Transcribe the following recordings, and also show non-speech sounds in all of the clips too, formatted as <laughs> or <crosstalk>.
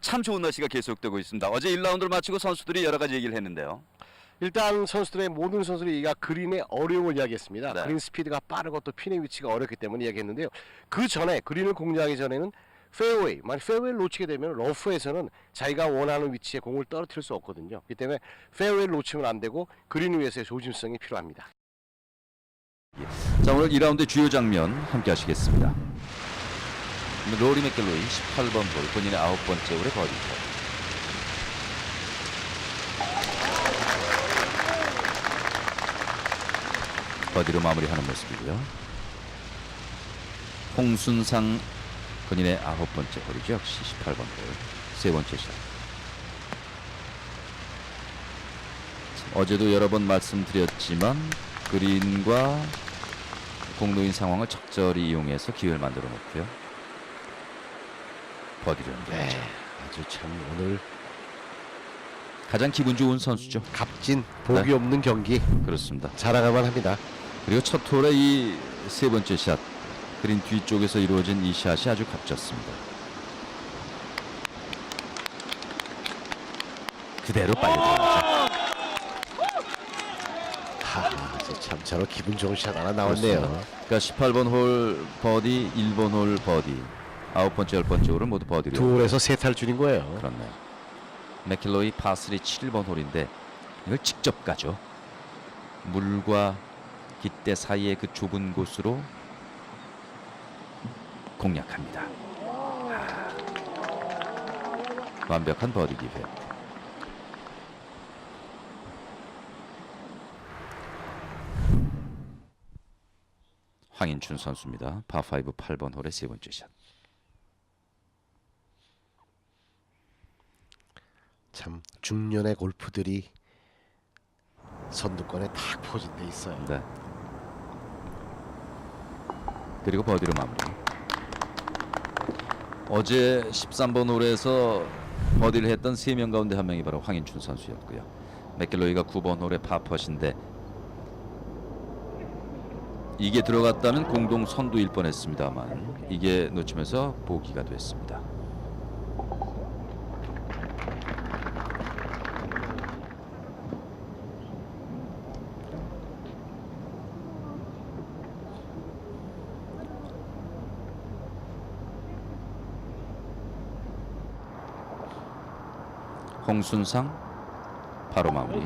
참 좋은 날씨가 계속되고 있습니다. 어제 1라운드를 마치고 선수들이 여러 가지 얘기를 했는데요. 일단 선수들의 모든 선수들이 이가 그린의 어려움을 이야기했습니다. 네. 그린 스피드가 빠르고 또 핀의 위치가 어렵기 때문에 이야기했는데요. 그 전에 그린을 공략하기 전에는 페어웨이, 만약 페어웨이를 놓치게 되면 러프에서는 자기가 원하는 위치에 공을 떨어뜨릴 수 없거든요. 그렇기 때문에 페어웨이를 놓치면 안 되고 그린 위에서의 조심성이 필요합니다. 자 오늘 2라운드 주요 장면 함께 하시겠습니다. 로리 맥kel로이 18번 홀 본인의 아홉 번째 홀의 버디 홀. 버디로 마무리하는 모습이고요. 홍순상 본인의 아홉 번째 홀이죠. 역시 18번 홀. 세 번째 샷. 어제도 여러 번 말씀드렸지만 그린과 공로인 상황을 적절히 이용해서 기회를 만들어 놓고요. 버디를 연결하죠. 아주 참 오늘 가장 기분 좋은 선수죠. 값진 복이 네. 없는 경기 그렇습니다. 자랑할만 합니다. 그리고 첫 홀에 이 세 번째 샷 그린 뒤쪽에서 이루어진 이 샷이 아주 값졌습니다. 그대로 빨리. 하, 이제 참 저런 기분 좋은 샷 하나 나왔네요. 그렇습니다. 그러니까 18번 홀 버디, 1번 홀 버디, 아홉 번째, 열 번째 홀은 모두 버디로 두 홀에서 세탈 줄인 거예요. 그렇네요. 맥킬로이 파3 7번 홀인데 이걸 직접 가죠. 물과 깃대 사이의 그 좁은 곳으로 공략합니다. 아, 완벽한 버디 기회. 황인춘 선수입니다. 파5 8번 홀의 세 번째 샷. 참 중년의 골프들이 선두권에 탁 포진돼 있어요. 네. 그리고 버디로 마무리. 어제 13번 홀에서 버디를 했던 세명 가운데 한 명이 바로 황인춘 선수였고요. 맥길로이가 9번 홀의 파퍼신데 이게 들어갔다면 공동 선두일 뻔했습니다만 이게 놓치면서 보기가 됐습니다. 홍순상 바로 마무리.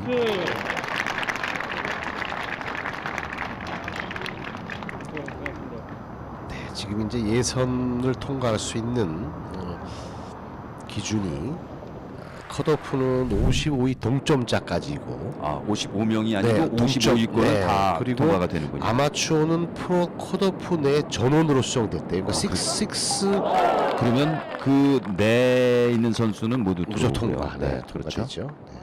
네, 지금 이제 예선을 통과할 수 있는 어, 기준이 어, 컷오프는 55위 동점자까지고 아 55명이 아니고 네, 동점, 55위권은 네, 다 그리고 통과가 되는군요. 아마추어는 프로 컷오프 내 전원으로 수정됐대요. 그러니까 아, 식스 식스 그러면 그 내에 있는 선수는 모두 무조 들어오고요. 통과. 네, 그렇죠. 통과되죠. 네.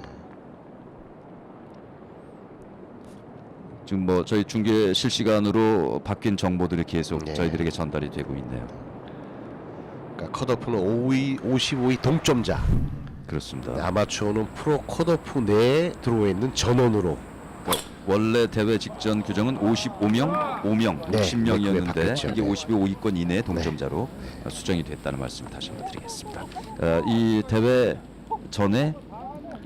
지금 뭐 저희 중계 실시간으로 바뀐 정보들이 계속 네. 저희들에게 전달이 되고 있네요. 그러니까 컷오프는 5위, 55위 동점자. 그렇습니다. 네, 아마추어는 프로 컷오프 내에 들어와 있는 전원으로 그러니까 원래 대회 직전 규정은 55명, 5명, 네, 60명이었는데 네, 그게 바뀌었죠. 이게 네. 52위권 이내 동점자로 수정이 됐다는 말씀 다시 한번 드리겠습니다. 어, 이 대회 전에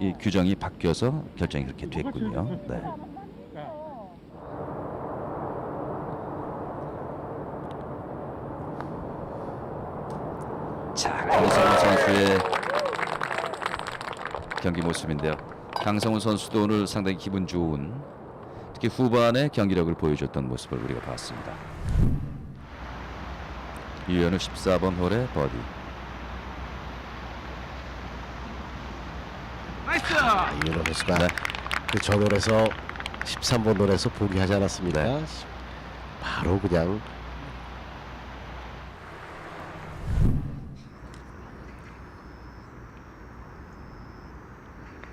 이 규정이 바뀌어서 결정이 그렇게 됐군요. 네. 자, 강성훈 선수의 경기 모습인데요. 강성훈 선수도 오늘 상당히 기분 좋은 특히 후반에 경기력을 보여줬던 모습을 우리가 봤습니다. 이현우 14번 홀의 버디. 아, 이현호 선수가 네. 그 전월에서 13번 홀에서 포기하지 않았습니다. 네. 바로 그냥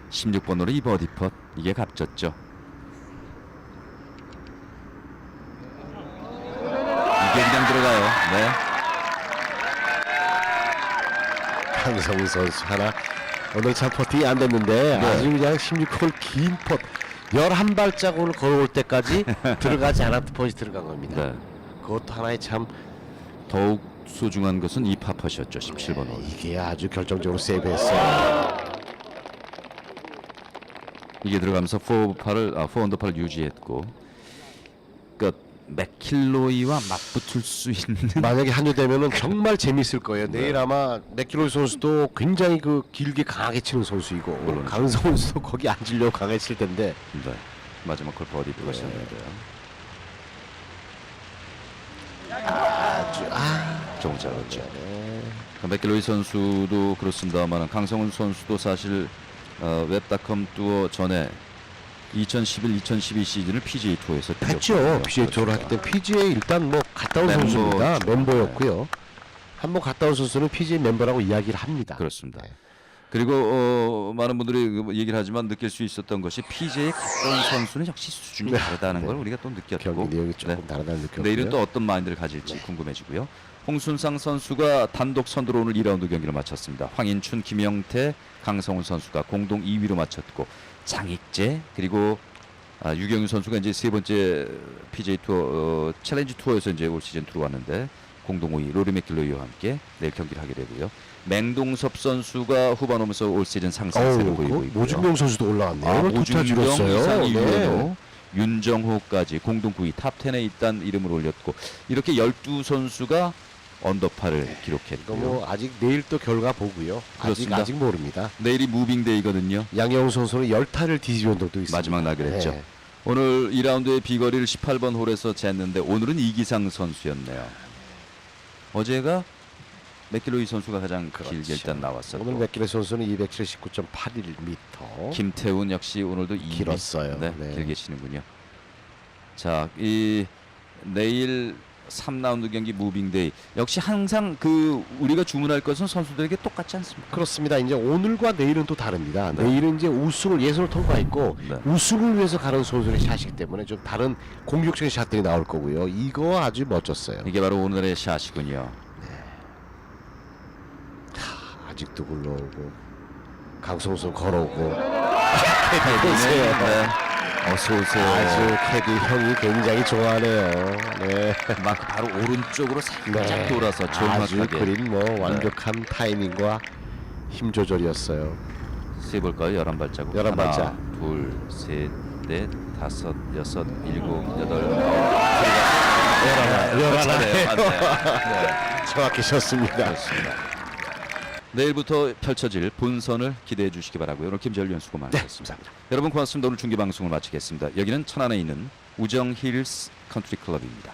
16번 홀의 이 버디 펫 이게 값졌죠. 이게 그냥 들어가요. 네. 강성훈 선수 하나 오늘 참 퍼팅이 안 됐는데 네. 아주 그냥 16홀 긴 펫. 11발자국을 걸어올 때까지 <laughs> 들어가지 않았던 펫이 들어간 겁니다. 네. 그것도 하나의 참 더욱 소중한 것은 이 파펫이었죠. 17번 홀. 이게 아주 결정적으로 세이브했어요. 이게 들어가면서 4파를 아, 4언더파를 유지했고 그러니까 맥킬로이와 맞붙을 수 있는 만약에 한일되면은 정말 재밌을 거예요. 내일 네. 아마 맥키로이 선수도 굉장히 그 길게 강하게 치는 선수이고 물론. 강성훈 선수도 거기 앉으려고 강하게 칠 텐데 네. 마지막 홀 버디 들어가셨는데요. 아주 아 조금 잘했죠. 네. 맥길로이 선수도 그렇습니다만 강성훈 선수도 사실 어, 웹닷컴 투어 전에 2011, 2012 시즌을 PGA 투어에서 했죠. PGA 투어를. 했기 때문에 PGA 일단 뭐 갔다 온 멤버죠. 선수입니다. 멤버였고요. 한번 갔다 온 선수는 PGA 멤버라고 이야기를 합니다. 그렇습니다. 네. 그리고 어, 많은 분들이 그 얘기를 하지만 느낄 수 있었던 것이 갔다 온 선수는 역시 수준이 네. 다르다는 네. 걸 우리가 또 느꼈고 경기 내용이 조금 네. 다르다는 느낌이고요. 내일은 또 어떤 마인드를 가질지 궁금해지고요. 홍순상 선수가 단독 선두로 오늘 2라운드 경기를 마쳤습니다. 황인춘, 김영태, 강성훈 선수가 공동 2위로 마쳤고 장익재 그리고 아, 유경유 선수가 이제 세 번째 PJ 투어 어, 챌린지 투어에서 이제 올 시즌 들어왔는데 공동 5위 로리 맥길로이와 함께 내일 경기를 하게 되고요. 맹동섭 선수가 후반 오면서 올 시즌 상승세를 어우, 보이고 그 있고요. 모준경 선수도 올라왔네요. 아, 오준경 줄였어요. 이상 네. 윤정호까지 공동 9위 탑 10에 있다는 이름을 올렸고 이렇게 12 선수가 언더파를 이거 기록했고요. 뭐 아직 내일 또 결과 보고요. 아직 그렇습니다. 아직 모릅니다. 내일이 무빙데이거든요. 양영우 선수는 열타를 뒤집은 적도 있습니다. 마지막 날그랬죠. 네. 오늘 2라운드의 비거리를 18번 홀에서 쟀는데 오늘은 이기상 선수였네요. 어제가 맥길로이 선수가 가장 길게 그렇죠. 일단 나왔었고 오늘 맥기레 선수는 279.81m. 김태훈 역시 오늘도 2위 길었어요. 네, 네. 길게 치는군요. 자, 이 내일 3라운드 경기 무빙데이 역시 항상 그 우리가 주문할 것은 선수들에게 똑같지 않습니까? 그렇습니다. 이제 오늘과 내일은 또 다릅니다. 네. 내일은 이제 우승을 예선을 통과했고 네. 우승을 위해서 가는 선수의 샷이기 때문에 좀 다른 공격적인 샷들이 나올 거고요. 이거 아주 멋졌어요. 이게 바로 오늘의 샷이군요. 아직도 굴러오고 강성우 선수 걸어오고 <laughs> 네, 네. 어서 오세요. 아주 캐디 형이 굉장히 좋아하네요. 네. <laughs> 막 바로 오른쪽으로 살짝 네. 돌아서 아주 정확하게 그린 뭐 완벽한 타이밍과 힘 조절이었어요. 세 볼까요? 11발자국. 열한 하나, 발자. 둘, 셋, 넷, 다섯, 여섯, 일곱, 여덟. 열하나, 열하나. 네, 맞네요. <laughs> 네. 정확히 셨습니다. 그렇습니다. 내일부터 펼쳐질 본선을 기대해 주시기 바라고요. 오늘 김재열 위원 수고 많으셨습니다. 여러분 고맙습니다. 오늘 중계 방송을 마치겠습니다. 여기는 천안에 있는 우정 힐스 컨트리 클럽입니다.